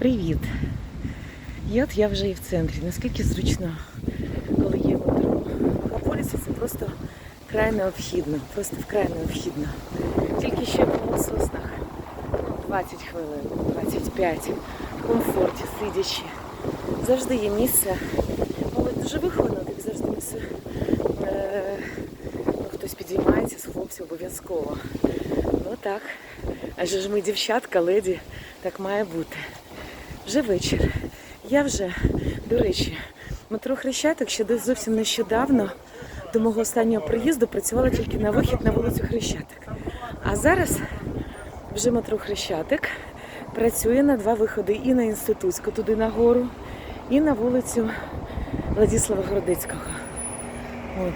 Привіт! І от я вже і в центрі. Наскільки зручно, коли є метро. На полісі це просто край необхідно, просто вкрай необхідно. Тільки ще в соснах ну, 20 хвилин, 25 в комфорті, сидячи. Завжди є місце. Молодь дуже виховано, як завжди місце. Е, ну, хтось підіймається з хлопців обов'язково. Ну так. Адже ж ми дівчатка, леді, так має бути. Вже вечір. Я вже, до речі, метро Хрещатик ще зовсім нещодавно до мого останнього приїзду працювала тільки на вихід на вулицю Хрещатик. А зараз вже метро Хрещатик працює на два виходи і на інститутську туди нагору, і на вулицю Владислава Городецького. От.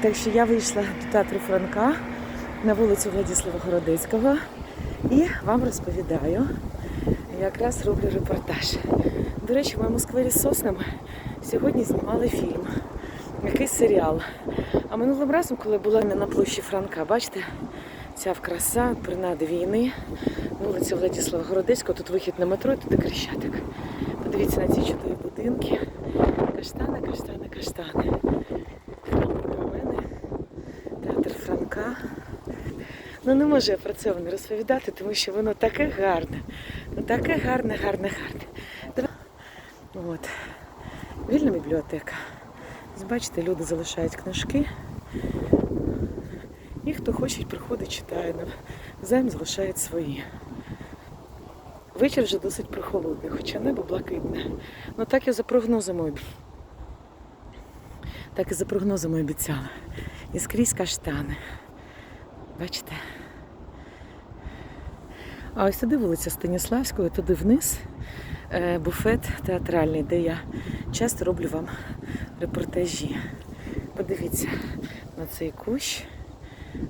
Так що я вийшла до театру Франка на вулицю Владислава Городецького і вам розповідаю, якраз роблю репортаж. До речі, в моєму сквері з соснами сьогодні знімали фільм, якийсь серіал. А минулим разом, коли була на площі Франка, бачите, ця краса, принади війни, вулиця Владислава Городецького, тут вихід на метро, і туди Крещатик. Подивіться на ці чудові будинки. Каштани, каштани, каштани. Театр Франка. Ну не можу я про це вам розповідати, тому що воно таке гарне. Ну таке гарне, гарне, гарне. От. Вільна бібліотека. Бачите, люди залишають книжки. І хто хоче, приходить, читає. Займ залишають свої. Вечір вже досить прохолодний, хоча небо блакитне. Ну так я за прогнозами так і за прогнозами обіцяла. І скрізь каштани. Бачите? А ось туди вулиця Станіславської, туди вниз е, буфет театральний, де я часто роблю вам репортажі. Подивіться на цей кущ.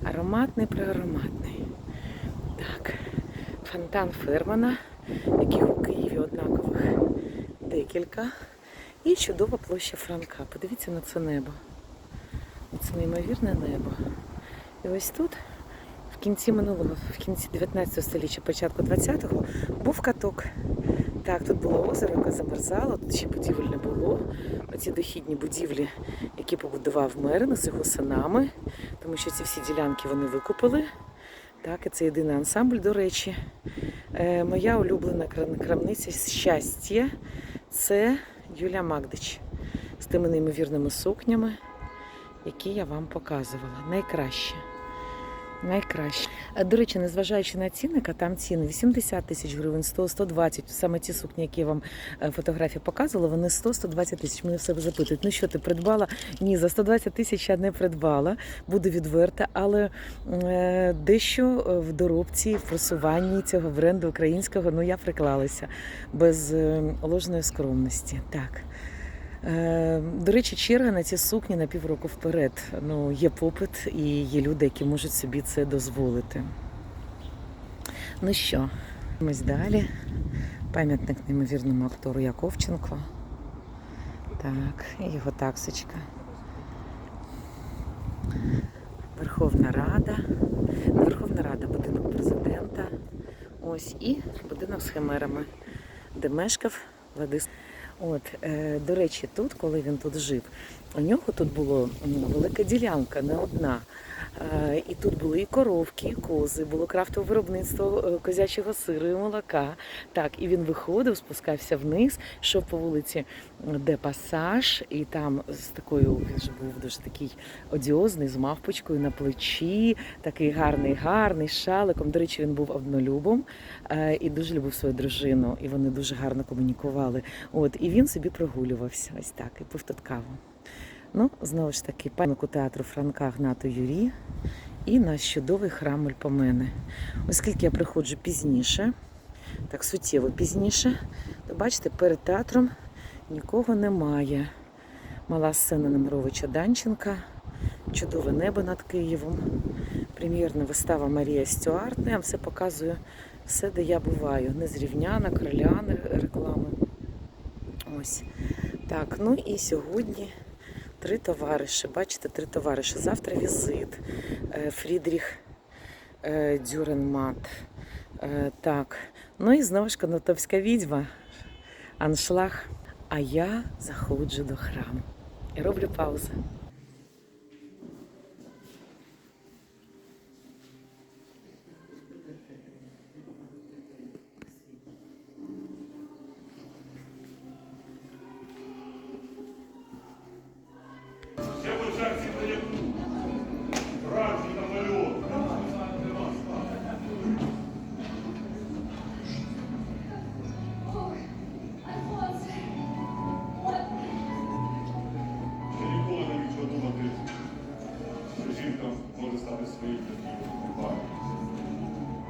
Ароматний, преароматний. Так, фонтан Фермана, яких у Києві однакових декілька. І чудова площа Франка. Подивіться на це небо. Це неймовірне небо. І ось тут, кінці минулого, в кінці 19 століття, початку 20-го, був каток. Так, тут було озеро, яке замерзало, тут ще будівель не було. Оці дохідні будівлі, які побудував Мерин з його синами, тому що ці всі ділянки вони викупили. Так, і це єдиний ансамбль, до речі. Е, моя улюблена крамниця щастя це Юлія Магдич з тими неймовірними сукнями, які я вам показувала. Найкраще. Найкраще. До речі, незважаючи на цінника, там ціни 80 тисяч гривень, 100, 120. Саме ті сукні, які я вам е, фотографії показувала, вони 100-120 тисяч. Мене все запитують, ну що ти придбала? Ні, за 120 тисяч я не придбала, буду відверта, але е, дещо в доробці, в просуванні цього бренду українського, ну я приклалася без е, ложної скромності. Так. Е, До речі, черга на ці сукні на півроку вперед. Ну, є попит і є люди, які можуть собі це дозволити. Ну що, ось далі. Пам'ятник неймовірному актору Яковченко. Так, і його таксочка. Верховна Рада. Верховна Рада, будинок президента. Ось і будинок з химерами, де мешкав Владислав. От, е, до речі, тут, коли він тут жив, у нього тут була велика ділянка, не одна. Е, і тут були і коровки, і кози, було крафтове виробництво е, козячого сиру і молока. Так, і він виходив, спускався вниз, йшов по вулиці, де пасаж, і там з такою він ж був дуже такий одіозний, з мавпочкою на плечі, такий гарний, гарний, шаликом. До речі, він був однолюбом е, і дуже любив свою дружину, і вони дуже гарно комунікували. От, і він собі прогулювався ось так, і пив тут. Ну, знову ж таки, пам'ятнику театру Франка Гнату Юрі і наш чудовий храм Ольпомени. Оскільки я приходжу пізніше, так суттєво пізніше, то бачите, перед театром нікого немає. Мала сцена Немировича Данченка, чудове небо над Києвом, прем'єрна вистава Марія Стюарт. Ну, Я вам все показую, все, де я буваю. Незрівняна, кроляни реклами. Ось. Так, ну і сьогодні три товариші. Бачите, три товариші. Завтра візит. Е, Фрідріх е, Дюренмат. Е, Так, Ну і знову ж конотопська відьма, аншлаг. А я заходжу до храму і роблю паузу. Жінка може стати своїм парою.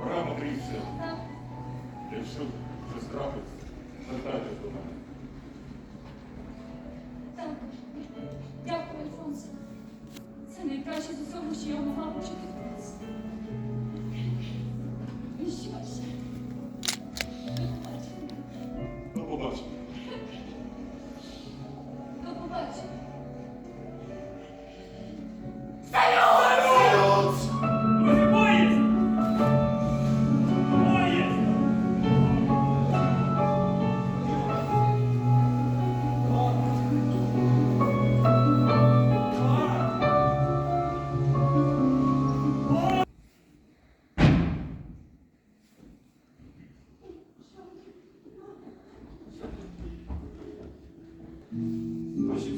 Рано трійся. Якщо щось трапиться, звертайтесь до мене.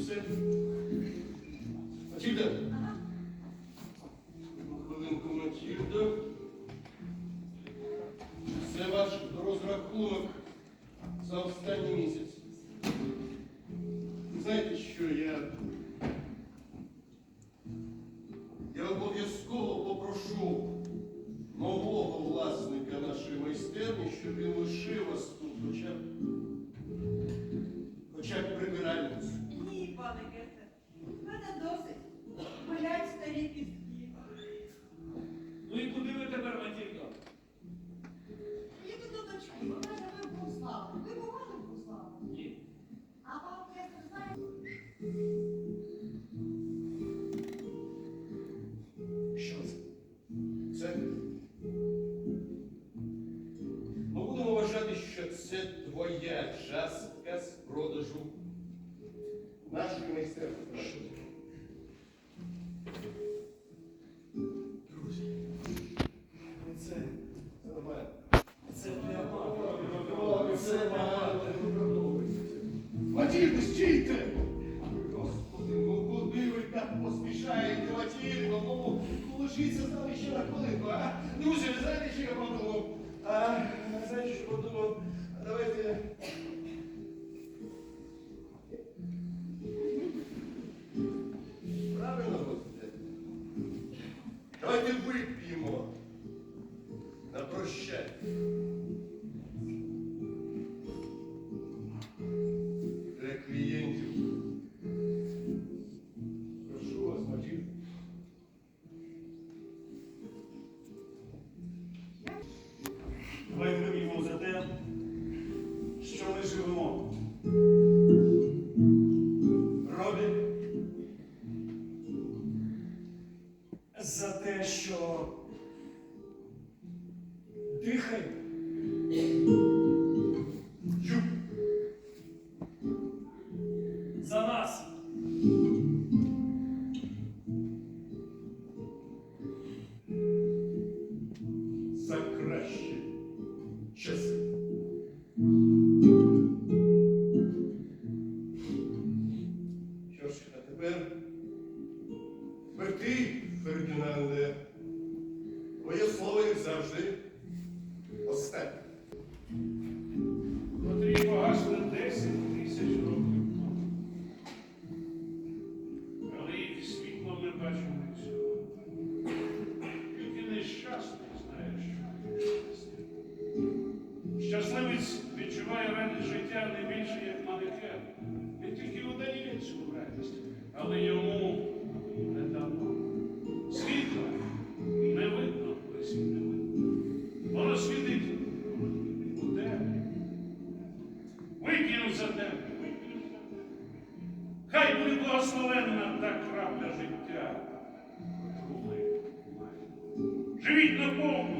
Все. Матільда. Хвилинку, Матільда. Це ваш розрахунок за останній місяць. Знаєте, що я. Я обов'язково попрошу нового власника нашої майстерні, щоб він лишив вас тут хоча б це частка з продажу нашої майстерні. Друзі, це, нормально. Це для. О, Це. Стійте! Господи, ну куди ви так поспішаєте, Матільдо? Ну, ну лишіться з нами ще на хвилинку, а? Друзі, ви знаєте, що я подумав? А, знаєте, що подумав? Давайте... Правильно, Господи? Давайте вип'ємо на прощання. для клієнтів. Що тепер. Тепер ти, Фердинанде, твоє слово, як завжди, останнє. Amen.